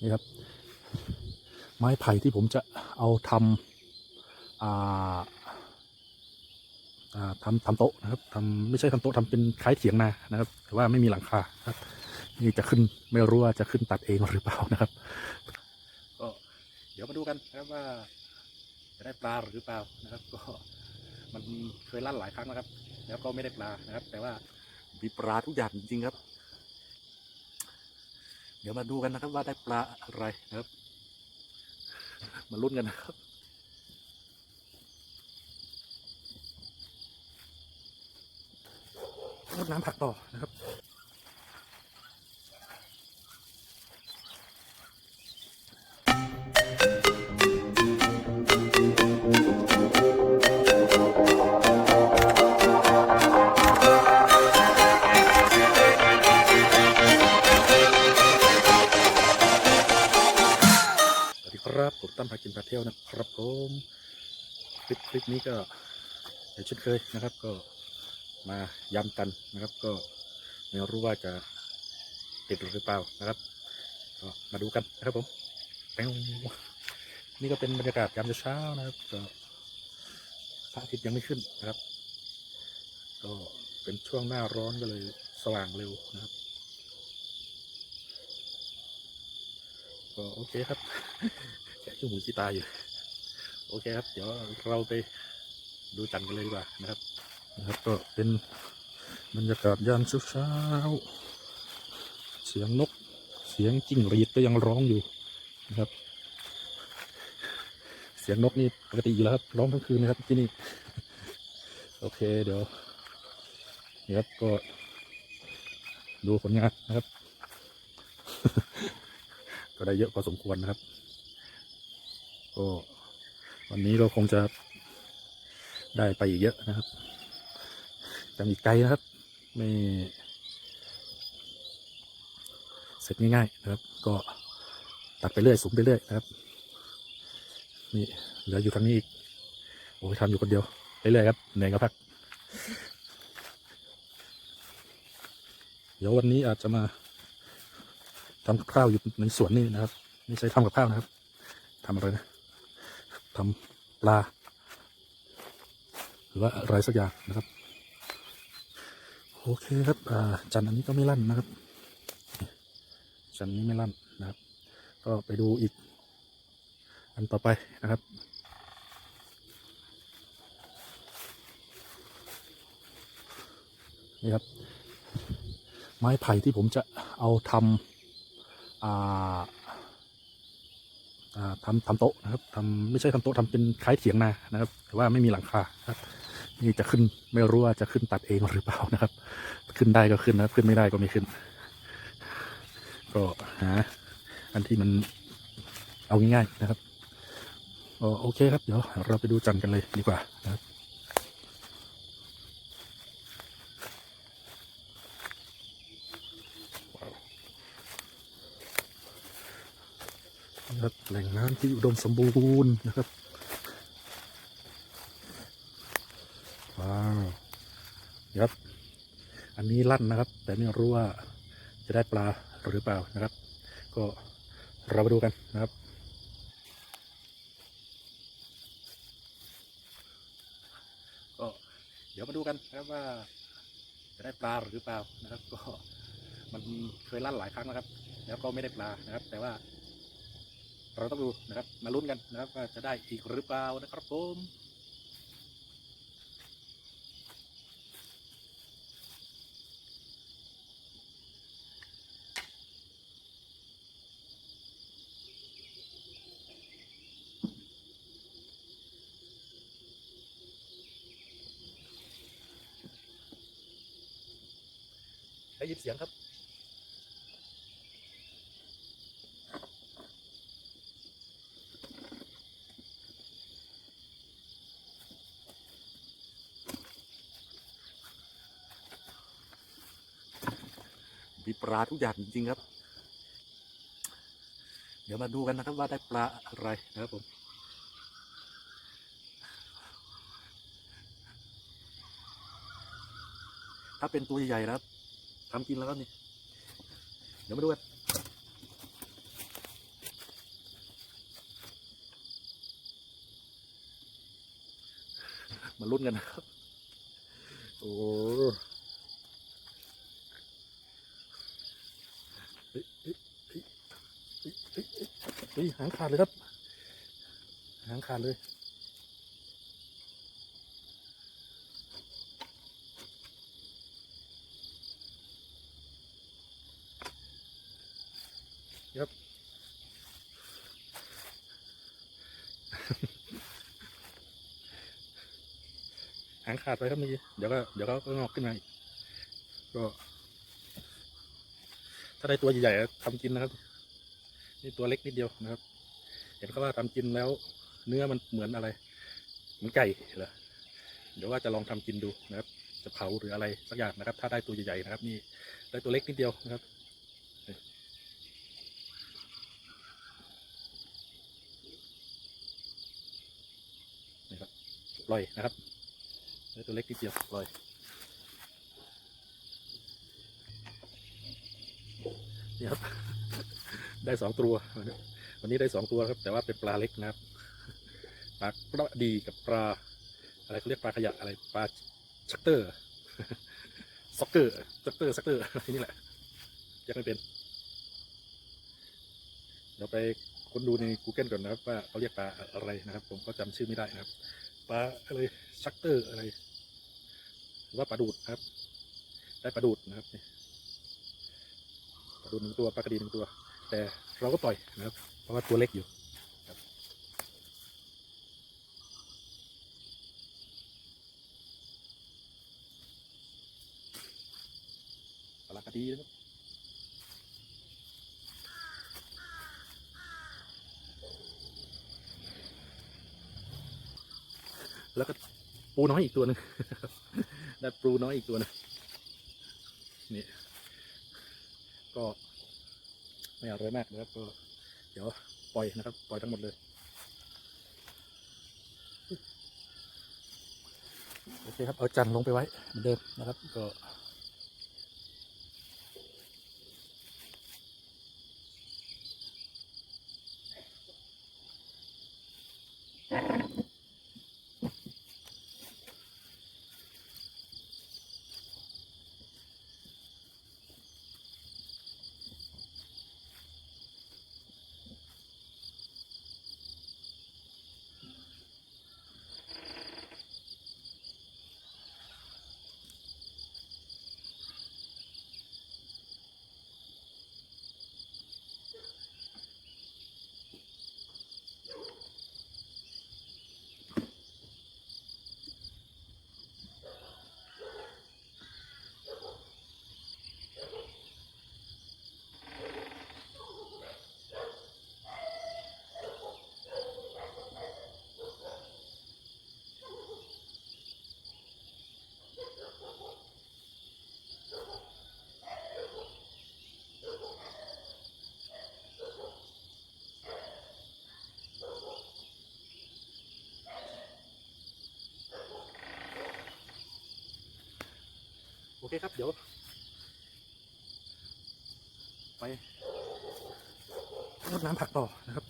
นี่ครับ ไม้ไผ่ที่ผมจะเอาทำอ่าอาทำทำโต๊ะนะครับทำไม่ใช่ทำโต๊ะทำเป็นคล้ายเถียงนานะครับ แต่ว่าไม่มีหลังคาครับนี่จะขึ้นไม่รู้ว่าจะขึ้นตัดเองหรือเปล่านะครับก็เดี๋ยวมาดูกันนะครับว่า จะได้ปลาหรือเปล่านะครับ ก็มันเคยลั่นหลายครั้งนะครับ แล้วก็ไม่ได้ปลานะครับ แต่ว่ามีปลาทุกอย่างจริงๆครับ เดี๋ยวมาดูกันนะครับว่าได้ปลาอะไรนะครับ มาลุ้นกันนะครับรดน้ำผักต่อนะครับ ครับผมตั้มพากินพาเที่ยวนะครับผมคลิปคลิปนี้ก็อย่างเช่นเคยนะครับ ก็มาย้ำกันนะครับ ก็ไม่รู้ว่าจะติดหรือเปล่านะครับก็มาดูกันนะครับผมแป๊วนี่ก็เป็นบรรยากาศยามเช้านะครับ ก็พระอาทิตย์ยังไม่ขึ้นนะครับ ก็เป็นช่วงหน้าร้อนก็เลยสว่างเร็วนะครับก็โอเคครับ ขี้หมูขี้ตาอยู่ โอเคครับ เดี๋ยวเราไปดูจันกันเลยดีกว่านะครับ นะครับ ก็เป็นบรรยากาศยามเช้าเสียงนก เสียงจิ้งหรีดก็ยังร้องอยู่นะครับ เสียงนกนี่ปกติอยู่แล้วครับ ร้องทั้งคืนนะครับที่นี่ โอเคเดี๋ยวนี่ครับก็ ดูผลงานนะครับ ก็ได้เยอะพอสมควรนะครับ ก็วันนี้ก็คงจะได้ไปอีกเยอะนะครับแต่อีกไกลนะครับ ไม่ เสร็จง่ายๆนะครับ ก็ตัดไปเรื่อยสูงไปเรื่อยนะครับ นี่เหลืออยู่ทางนี้อีก โอ้ยทำอยู่คนเดียวเรื่อยๆครับเหนื่อยก็พัก เดี๋ยววันนี้อาจจะมาทำกับข้าวอยู่ในสวนนี่นะครับ ไม่ใช่ทำกับข้าวนะครับทำอะไรนะ ทำปลา หรือว่าอะไรสักอย่างนะครับ โอเคครับจันอันนี้ก็ไม่ลั่นนะครับ จันนี้ไม่ลั่นนะครับ ก็ไปดูอีก อันต่อไปนะครับนี่ครับ ไม้ไผ่ที่ผมจะเอาทำอ่า ทำทำทำโต๊ะนะครับทำไม่ใช่ทำโต๊ะทำเป็นคล้ายเถียงนานะครับ แต่ว่าไม่มีหลังคาครับนี่จะขึ้นไม่รู้ว่าจะขึ้นตัดเองหรือเปล่านะครับ ขึ้นได้ก็ขึ้นนะครับ ขึ้นไม่ได้ก็ไม่ขึ้น ก็หาอันที่มันเอาง่ายๆนะครับโอเคครับ เดี๋ยวเราไปดูจันทร์กันเลยดีกว่านะครับ นะครับ แหล่งน้ำที่อุดมสมบูรณ์นะครับว้าวครับ อันนี้ลั่นนะครับ แต่ไม่รู้ว่าจะได้ปลาหรือเปล่านะครับ ก็เรามาดูกันนะครับก็เดี๋ยวมาดูกันนะครับว่า จะได้ปลาหรือเปล่านะครับ ก็มันเคยลั่นหลายครั้งนะครับ แล้วก็ไม่ได้ปลานะครับ แต่ว่า เราต้องดูนะครับ มาลุ้นกันนะครับว่าจะได้อีกหรือเปล่านะครับผมได้ยินเสียงครับ ลาทุกอย่างจริงครับ เดี๋ยวมาดูกันนะครับว่าได้ปลาอะไรนะครับผมถ้าเป็นตัวใหญ่ๆนะครับทำกินแล้วก็นี่ เดี๋ยวมาดูกันมาลุ้นกันนะครับ โอ้ ฮ้ยหางขาดเลยครับ หางขาดเลยครับหางขาดไปครับเมื่อกี้เดี๋ยวก็เดี๋ยวก็งอกขึ้นมาอีกก็ถ้าได้ตัวใหญ่ๆทำกินนะครับ นี่ตัวเล็กนิดเดียวนะครับ เห็นเขาว่าทำกินแล้ว เนื้อมันเหมือนอะไรเหมือนไก่เหรอเดี๋ยวว่าจะลองทำกินดูนะครับ จะเผาหรืออะไรสักอย่างนะครับ ถ้าได้ตัวใหญ่ๆนะครับนี่ได้ตัวเล็กนิดเดียวนะครับนี่ครับลอยนะครับได้ตัวเล็กนิดเดียวลอยนี่ครับ ได้สองตัว วันนี้ได้สองตัวครับ แต่ว่าเป็นปลาเล็กนะครับปลากระดีกับปลา อะไรเขาเรียกปลาขยะอะไรปลาชักเตอร์ซ็อกเกอร์ซักเตอร์ซักเตอร์อนี่แหละยังไม่เป็น เดี๋ยวไปค้นดูใน Google ก่อนนะครับ ว่าเขาเรียกปลาอะไรนะครับ ผมก็จำชื่อไม่ได้นะครับ ปลาอะไรชักเตอร์อะไรหรือว่าปลาดูดครับ ได้ปลาดูดนะครับปลาดูดหนึ่งตัวปลากระดีหนึ่งตัว แต่เราก็ปล่อยนะครับ เพราะว่าตัวเล็กอยู่ปลากระดีนะครับแล้วก็ปูน้อยอีกตัวหนึ่งได้ปูน้อยอีกตัวหนึงนี่ก็ ไม่อร่อยมากนะครับก็เดี๋ยวปล่อยนะครับ ปล่อยทั้งหมดเลยโอเคครับเอาจันทร์ลงไปไว้เหมือนเดิมนะครับก็ เคครับ เดี๋ยว ไปรดน้ำผักต่อนะครับ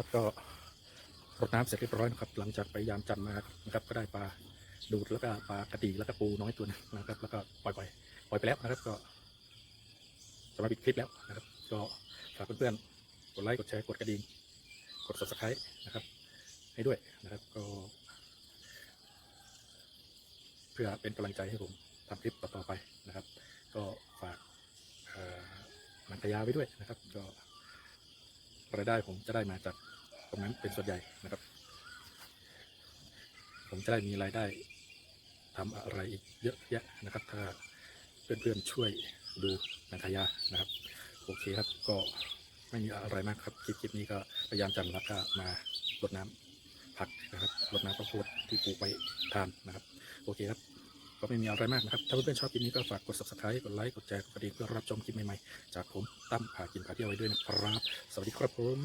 ครับก็รดน้ำเสร็จเรียบร้อยนะครับ หลังจากไปยามจันมานะครับ ก็ได้ปลาดูดแล้วก็ปลากระดีแล้วก็ปูน้อยตัวนึงนะครับ แล้วก็ปล่อยไปปล่อยไปแล้วนะครับ ก็จะมาปิดคลิปแล้วนะครับ ก็ฝากเพื่อนๆกดไลค์กดแชร์กดกระดิ่งกด subscribe นะครับ ให้ด้วยนะครับก็ เพื่อเป็นกำลังใจให้ผมทำคลิปต่อๆไปนะครับ ก็ฝากเอ่อนันทยาไว้ด้วยนะครับ ก็ รายได้ผมจะได้มาจากตรงนั้นเป็นส่วนใหญ่นะครับ ผมจะได้มีรายได้ทำอะไรอีกเยอะแยะนะครับ ถ้าเพื่อนๆช่วยดูนันทยานะครับ โอเคครับก็ไม่มีอะไรมากครับคลิปคลิปนี้ก็พยายามจำแล้วก็มารดน้ำผักนะครับรดน้ำข้าวโพดที่ปลูกไว้ทานนะครับ โอเคครับ ก็ไม่มีอะไรมากนะครับ ถ้าเพื่อนๆชอบคลิปนี้ก็ฝากกด subscribe กดไลค์กดแชร์กดกระดิ่งเพื่อรับชมคลิปใหม่ๆ จากผมตั้มพากินพาเที่ยวไว้ด้วยนะครับ สวัสดีครับผม